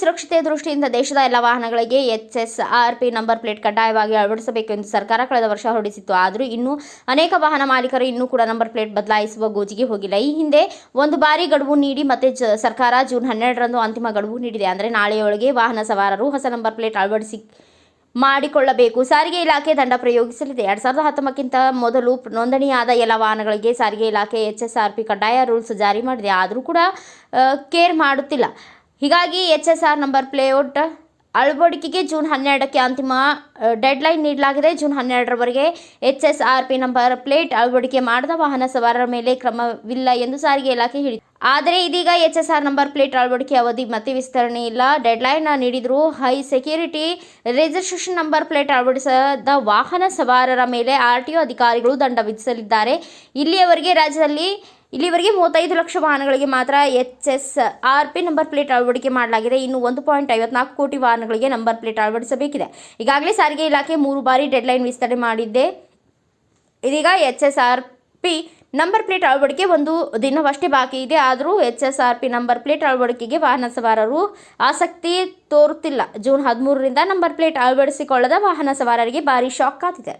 ಸುರಕ್ಷತೆ ದೃಷ್ಟಿಯಿಂದ ದೇಶದ ಎಲ್ಲ ವಾಹನಗಳಿಗೆ H S R P number plate ಕಡ್ಡಾಯವಾಗಿ ಅಳವಡಿಸಬೇಕು ಎಂದು ಸರ್ಕಾರ ಕಳೆದ ವರ್ಷ ಹೊರಡಿಸಿತ್ತು. ಆದರೂ ಇನ್ನೂ ಅನೇಕ ವಾಹನ ಮಾಲೀಕರು ಇನ್ನೂ ಕೂಡ ನಂಬರ್ ಪ್ಲೇಟ್ ಬದಲಾಯಿಸುವ ಗೋಜಿಗೆ ಹೋಗಿಲ್ಲ. ಈ ಹಿಂದೆ ಒಂದು ಬಾರಿ ಗಡುವು ನೀಡಿ ಮತ್ತೆ ಸರ್ಕಾರ ಜೂನ್ ಹನ್ನೆರಡರಂದು ಅಂತಿಮ ಗಡುವು ನೀಡಿದೆ. ಅಂದರೆ ನಾಳೆಯೊಳಗೆ ವಾಹನ ಸವಾರರು ಹೊಸ ನಂಬರ್ ಪ್ಲೇಟ್ ಅಳವಡಿಸಿ ಮಾಡಿಕೊಳ್ಳಬೇಕು. ಸಾರಿಗೆ ಇಲಾಖೆ ದಂಡ ಪ್ರಯೋಗಿಸಲಿದೆ. ಎರಡ್ ಸಾವಿರದ ಹತ್ತೊಂಬತ್ತಕ್ಕಿಂತ ಮೊದಲು ನೋಂದಣಿಯಾದ ಎಲ್ಲ ವಾಹನಗಳಿಗೆ ಸಾರಿಗೆ ಇಲಾಖೆ ಎಚ್ ಎಸ್ ಆರ್ ಪಿ ಕಡ್ಡಾಯ ರೂಲ್ಸ್ ಜಾರಿ ಮಾಡಿದೆ. ಆದರೂ ಕೂಡ ಕೇರ್ ಮಾಡುತ್ತಿಲ್ಲ. ಹೀಗಾಗಿ H S R number plate ಅಳವಡಿಕೆಗೆ ಜೂನ್ ಹನ್ನೆರಡಕ್ಕೆ ಅಂತಿಮ ಡೆಡ್ಲೈನ್ ನೀಡಲಾಗಿದೆ. June ಹನ್ನೆರಡರವರೆಗೆ H S R P number plate ಅಳವಡಿಕೆ ಮಾಡದ ವಾಹನ ಸವಾರರ ಮೇಲೆ ಕ್ರಮವಿಲ್ಲ ಎಂದು ಸಾರಿಗೆ ಇಲಾಖೆ ಹೇಳಿದೆ. ಆದರೆ ಇದೀಗ H S R number plate ಅಳವಡಿಕೆ ಅವಧಿ ಮತ್ತೆ ವಿಸ್ತರಣೆ ಇಲ್ಲ. ಡೆಡ್ಲೈನ್ ನೀಡಿದರೂ high security registration number plate ಅಳವಡಿಸದ ವಾಹನ ಸವಾರರ ಮೇಲೆ ಆರ್ ಟಿ ಒ ಅಧಿಕಾರಿಗಳು ದಂಡ ವಿಧಿಸಲಿದ್ದಾರೆ. ಇಲ್ಲಿಯವರೆಗೆ ರಾಜ್ಯದಲ್ಲಿ ಇಲ್ಲಿವರೆಗೆ ಮೂವತ್ತೈದು ಲಕ್ಷ ವಾಹನಗಳಿಗೆ ಮಾತ್ರ H S R P number plate ಅಳವಡಿಕೆ ಮಾಡಲಾಗಿದೆ. ಇನ್ನು ಒಂದು ಪಾಯಿಂಟ್ ಐವತ್ನಾಲ್ಕು ಕೋಟಿ ವಾಹನಗಳಿಗೆ ನಂಬರ್ ಪ್ಲೇಟ್ ಅಳವಡಿಸಬೇಕಿದೆ. ಈಗಾಗಲೇ ಸಾರಿಗೆ ಇಲಾಖೆ ಮೂರು ಬಾರಿ ಡೆಡ್ಲೈನ್ ವಿಸ್ತರಣೆ ಮಾಡಿದ್ದೆ. ಇದೀಗ H S R P number plate ಅಳವಡಿಕೆ ಒಂದು ದಿನವಷ್ಟೇ ಬಾಕಿ ಇದೆ. ಆದರೂ H S R P number plate ಅಳವಡಿಕೆಗೆ ವಾಹನ ಸವಾರರು ಆಸಕ್ತಿ ತೋರುತ್ತಿಲ್ಲ. ಜೂನ್ ಹದಿಮೂರರಿಂದ ನಂಬರ್ ಪ್ಲೇಟ್ ಅಳವಡಿಸಿಕೊಳ್ಳದ ವಾಹನ ಸವಾರರಿಗೆ ಭಾರಿ ಶಾಕ್ ಕಾದಿದೆ